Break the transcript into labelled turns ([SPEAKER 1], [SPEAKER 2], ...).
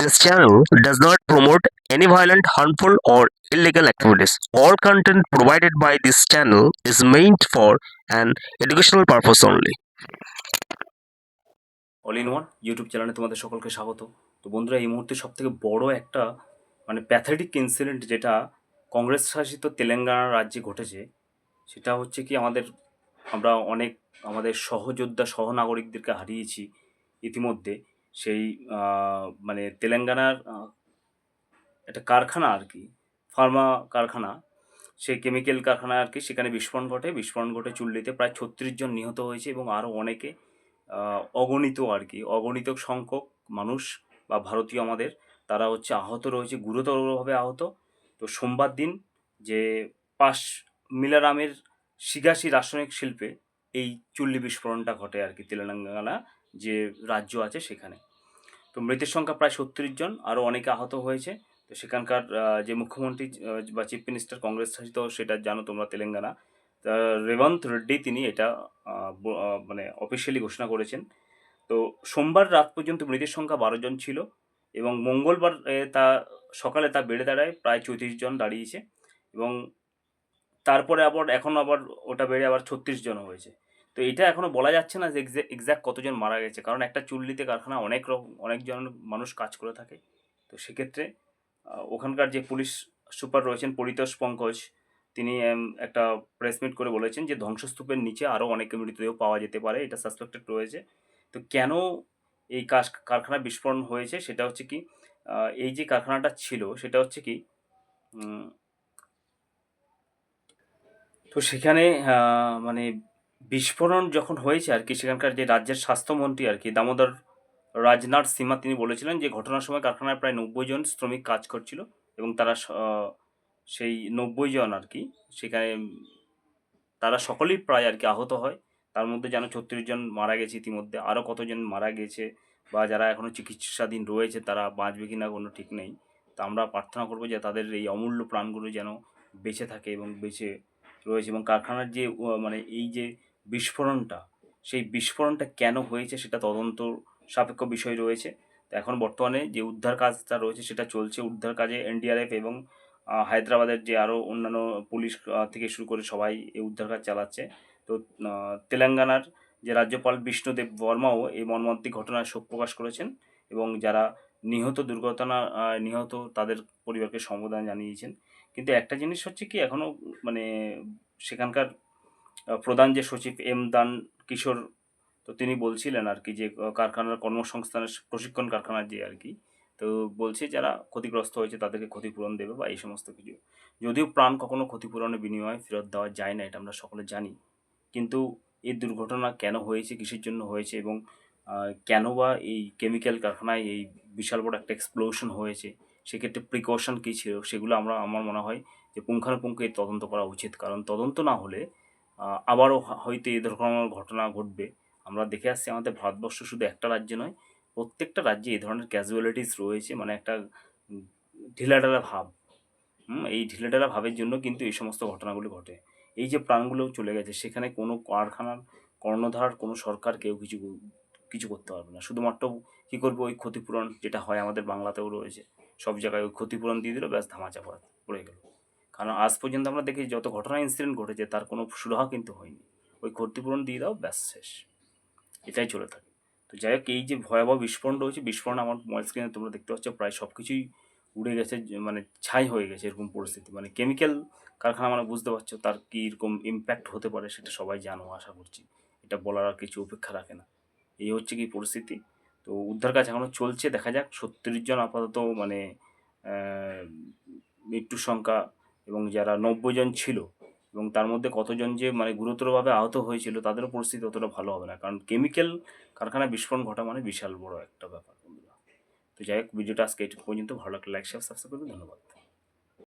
[SPEAKER 1] This channel does not promote any violent, harmful, or illegal activities. All content provided by this channel is meant for an educational purpose only.
[SPEAKER 2] All in one YouTube চ্যানেলে তোমাদের সকলকে স্বাগত তো বন্ধুরা এই মুহূর্তে সব থেকে বড় একটা মানে প্যাথেটিক ইনসিডেন্ট যেটা কংগ্রেস শাসিত তেলেঙ্গানা রাজ্যে ঘটেছে সেটা হচ্ছে কি আমাদের আমরা অনেক আমাদের সহযোদ্ধা সহনাগরিকদেরকে হারিয়েছি ইতিমধ্যে সেই মানে তেলেঙ্গানার একটা কারখানা আর কি, ফার্মা কারখানা। সেই কেমিক্যাল কারখানা আর কি, সেখানে বিস্ফোরণ ঘটে। বিস্ফোরণ ঘটে চুল্লিতে প্রায় ছত্রিশ জন নিহত হয়েছে এবং আরও অনেকে অগণিত আর কি, অগণিত সংখ্যক মানুষ বা ভারতীয় আমাদের, তারা হচ্ছে আহত রয়েছে, গুরুতরভাবে আহত। তো সোমবার দিন যে পাশ মিলারামের সিগাসি রাসায়নিক শিল্পে এই চুল্লি বিস্ফোরণটা ঘটে আর কি, তেলেঙ্গানা যে রাজ্য আছে সেখানে। তো মৃতের সংখ্যা প্রায় সত্তরিশ জন, আরও অনেকে আহত হয়েছে। তো সেখানকার যে মুখ্যমন্ত্রী বা চিফ মিনিস্টার কংগ্রেস শাসিত, সেটা জানো তোমরা তেলেঙ্গানা। রেবন্ত রেড্ডি তিনি এটা মানে অফিসিয়ালি ঘোষণা করেছেন। তো সোমবার রাত পর্যন্ত মৃতের সংখ্যা বারো জন ছিল এবং মঙ্গলবার তা সকালে তা বেড়ে দাঁড়ায়, প্রায় চৌত্রিশ জন দাঁড়িয়েছে এবং তারপরে আবার এখন আবার ওটা বেড়ে আবার ছত্রিশ জন হয়েছে। তো এটা এখনও বলা যাচ্ছে না যে এক্স্যাক্ট কতজন মারা গেছে। কারণ একটা চুল্লিতে কারখানা অনেক রকম, অনেকজন মানুষ কাজ করে থাকে। তো সেক্ষেত্রে ওখানকার যে পুলিশ সুপার রয়েছেন পরিতোষ পঙ্কজ, তিনি একটা প্রেস মিট করে বলেছেন যে ধ্বংসস্তূপের নিচে আরও অনেক মৃতদেহ পাওয়া যেতে পারে, এটা সাসপেক্টেড রয়েছে। তো কেন এই কাজ, কারখানা বিস্ফোরণ হয়েছে? সেটা হচ্ছে কি এই যে কারখানাটা ছিল, সেটা হচ্ছে কি তো সেখানে মানে বিস্ফোরণ যখন হয়েছে আর কি, সেখানকার যে রাজ্যের স্বাস্থ্যমন্ত্রী আর কি, দামোদর রাজনাথ সিমা তিনি বলেছিলেন যে ঘটনার সময় কারখানায় প্রায় নব্বই জন শ্রমিক কাজ করছিল এবং তারা সেই নব্বই জন আর কি, সেখানে তারা সকলেই প্রায় আর কি আহত হয়। তার মধ্যে যেন ছত্রিশ জন মারা গেছে ইতিমধ্যে, আরও কতজন মারা গেছে বা যারা এখনও চিকিৎসাধীন রয়েছে তারা বাঁচবে কি না কোনো ঠিক নেই। তা আমরা প্রার্থনা করব যে তাদের এই অমূল্য প্রাণগুলো যেন বেঁচে থাকে এবং বেঁচে রয়েছে এবং কারখানার যে মানে এই যে বিস্ফোরণটা, সেই বিস্ফোরণটা কেন হয়েছে সেটা তদন্ত সাপেক্ষ বিষয় রয়েছে। তো এখন বর্তমানে যে উদ্ধার কাজটা রয়েছে সেটা চলছে উদ্ধার কাজে এনডিআরএফ এবং হায়দ্রাবাদের যে আরও অন্যান্য পুলিশ থেকে শুরু করে সবাই এই উদ্ধার কাজ চালাচ্ছে। তো তেলেঙ্গানার যে রাজ্যপাল বিষ্ণুদেব বর্মাও এই মর্মান্তিক ঘটনায় শোক প্রকাশ করেছেন এবং যারা নিহত, দুর্ঘটনা নিহত তাদের পরিবারকে সমবেদনা জানিয়েছেন। কিন্তু একটা জিনিস হচ্ছে কি এখনও মানে সেখানকার প্রধান যে সচিব এম দান কিশোর, তো তিনি বলছিলেন আর কি যে কারখানার কর্মসংস্থানের প্রশিক্ষণ কারখানার যে আর কি, তো বলছে যারা ক্ষতিগ্রস্ত হয়েছে তাদেরকে ক্ষতিপূরণ দেবে বা এই সমস্ত কিছু। যদিও প্রাণ কখনো ক্ষতিপূরণের বিনিময়ে ফেরত দেওয়া যায় না, এটা আমরা সকলে জানি। কিন্তু এই দুর্ঘটনা কেন হয়েছে, কিসের জন্য হয়েছে এবং কেন বা এই কেমিক্যাল কারখানায় এই বিশাল বড় একটা এক্সপ্লোশন হয়েছে, সেক্ষেত্রে প্রিকশন কী ছিল, সেগুলো আমরা, আমার মনে হয় যে পুঙ্খানুপুঙ্খ এই তদন্ত করা উচিত। কারণ তদন্ত না হলে আবারও হয়তো এই ধরনের ঘটনা ঘটবে। আমরা দেখে আসছি আমাদের ভারতবর্ষ শুধু একটা রাজ্য নয়, প্রত্যেকটা রাজ্যে এই ধরনের ক্যাজুয়ালিটিস রয়েছে মানে একটা ঢিলাঢালা ভাব। এই ঢিলেঢালা ভাবের জন্য কিন্তু এই সমস্ত ঘটনাগুলি ঘটে। এই যে প্রাণগুলো চলে গেছে, সেখানে কোনো কারখানার কর্ণধার, কোনো সরকার কেউ কিছু কিছু করতে পারবে না। শুধুমাত্র কী করবে, ওই ক্ষতিপূরণ যেটা হয় আমাদের বাংলাতেও রয়েছে। সব জায়গায় ওই ক্ষতিপূরণ দিয়ে দিল, ব্যাস ধামাচাপা পড়ে গেল। কারণ আজ পর্যন্ত আমরা দেখি যত ঘটনা ইনসিডেন্ট ঘটেছে, তার কোনো সুরাহা কিন্তু হয়নি। ওই ক্ষতিপূরণ দিয়ে দাও, ব্যাস, শেষ। এটাই চলে থাকে। তো যাই হোক, এই যে ভয়াবহ বিস্ফোরণ রয়েছে, বিস্ফোরণ আমার মোবাইল স্ক্রিনে তোমরা দেখতে পাচ্ছ, প্রায় সব কিছুই উড়ে গেছে মানে ছাই হয়ে গেছে এরকম পরিস্থিতি। মানে কেমিক্যাল কারখানা মানে বুঝতে পারছ তার কীরকম ইম্প্যাক্ট হতে পারে সেটা সবাই জানো, আশা করছি। এটা বলার আর কিছু অপেক্ষা রাখে না। এই হচ্ছে কি পরিস্থিতি। তো উদ্ধার কাজ এখনও চলছে, দেখা যাক। ছত্রিশ জন আপাতত মানে মৃত্যুর সংখ্যা এবং যারা নব্বই জন ছিল এবং তার মধ্যে কতজন যে মানে গুরুতরভাবে আহত হয়েছিল তাদেরও পরিস্থিতি অতটা ভালো হবে না। কারণ কেমিক্যাল কারখানায় বিস্ফোরণ ঘটা মানে বিশাল বড় একটা ব্যাপার তো যাই হোক, ভিডিওটা আজকে এটুকু পর্যন্ত। ভালো লাগলে লাইক শেয়ার সাবস্ক্রাইব করবে ধন্যবাদ।